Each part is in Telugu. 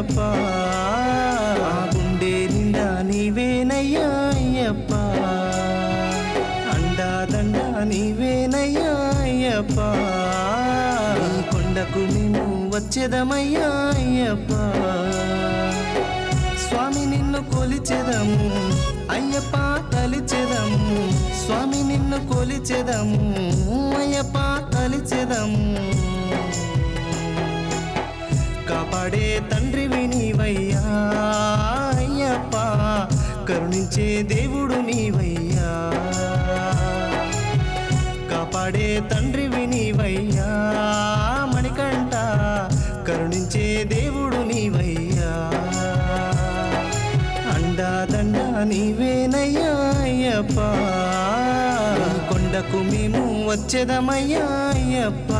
అయ్యప్ప. ఆ గుండె నిండా నీవేనయ్యా అయ్యప్ప. అండాదండ నీవేనయ్యా అయ్యప్ప. కొండకు మేము వచ్చేదమయ్యా అయ్యప్ప. స్వామి నిన్ను కొలిచెదము అయ్యప్ప తలిచెదము. స్వామి నిన్ను కొలిచెదము అయ్యప్ప తలిచెదము. కాపాడే తండ్రి వినివయ్యా. అయ్యప్ప కరుణించే దేవుడు నీవయ్యా. కాపాడే తండ్రి వినివయ్యా. మణికంట కరుణించే దేవుడు నీవయ్యా. అండాదండ నీవేనయ్యా అయ్యప్ప. కొండకు మేము వచ్చేదమయ్యా అయ్యప్ప.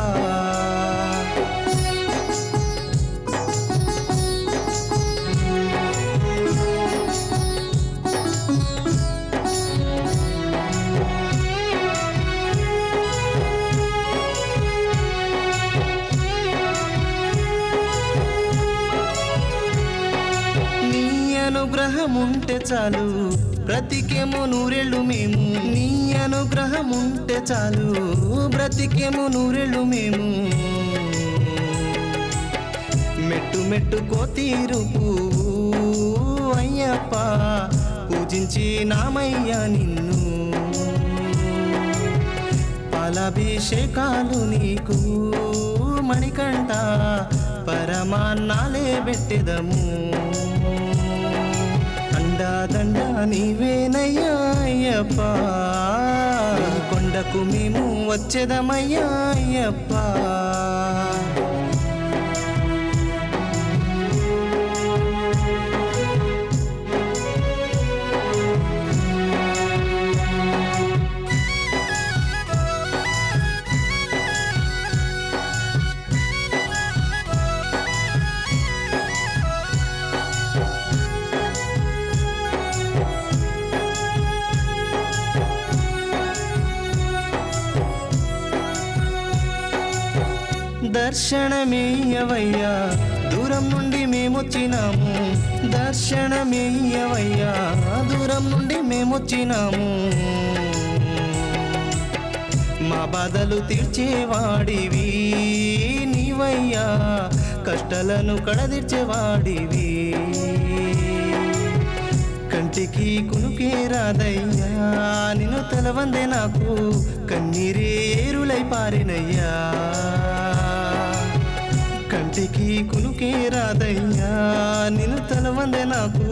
అనుగ్రహముంటే చాలు. బ్రతికేమో నూరెళ్ళు మేము. నీ అనుగ్రహముంటే చాలు. బ్రతికేమో నూరెళ్ళు మేము. మెట్టు మెట్టు కోతీరు పువ్వు అయ్యప్ప పూజించి నామయ్య నిన్ను. పాలాభిషేకాలు నీకు మణికంట పరమాన్నాలే పెట్టెదము. అండాదండ నీవేనయ్యా అయ్యప్ప. కొండకు మేము వచ్చేదమయ్యా అయ్యప్ప. దర్శనమేయవయ్యా. దూరం నుండి మేమొచ్చినాము. దర్శనమేయవయ్యా. దూరం నుండి మేమొచ్చినాము. మా బాధలు తీర్చేవాడివి నీవయ్యా. కష్టాలను కడదీర్చేవాడివి. కంటికి కునుకే రాదయ్యా. నిన్ను తెలవందే నాకు. కన్నీరే ఏరులై పారినయ్యా. కంటికి కునుకే రాదయ్యా. నిన్ను తలవందే నాకు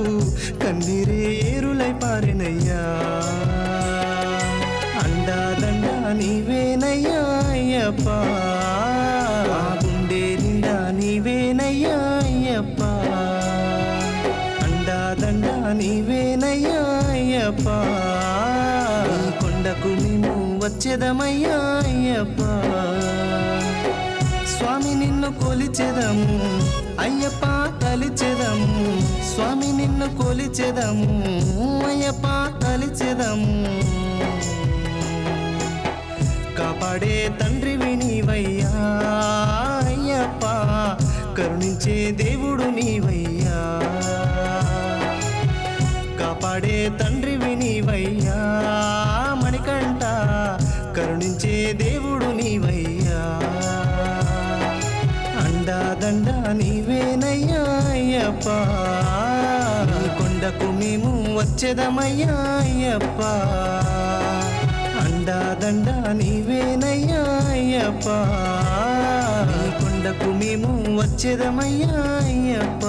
కన్నీరే ఏరులై పారినయ్యా. అండాదండ నీవేనయ్యా అయ్యప్ప. గుండె నిండా నీవేనయ్యా అయ్యప్ప. అండాదండ నీవేనయ్యా అయ్యప్ప. కొండకు మేము వచ్చేదమయ్యా అయ్యప్ప. స్వామి నిన్ను కొలిచెదము. అయ్యప్ప తలిచెదము. స్వామి నిన్ను కొలిచెదము. అయ్యప్ప తలిచెదము. కాపాడే తండ్రి వినివయ్యా. అయ్యప్ప కరుణించే దేవుడు నీవయ్యా. కాపాడే తండ్రి వినివయ్యా. మణికంట కరుణించే దేవుడు అండాదండ నీవేనయ్యా అయ్యప్ప. కొండకు మేము వచ్చేదమయ్యా అయ్యప్ప. అండాదండ నీవేనయ్యా అయ్యప్ప. కొండకు మేము వచ్చేదమయ్యా అయ్యప్ప.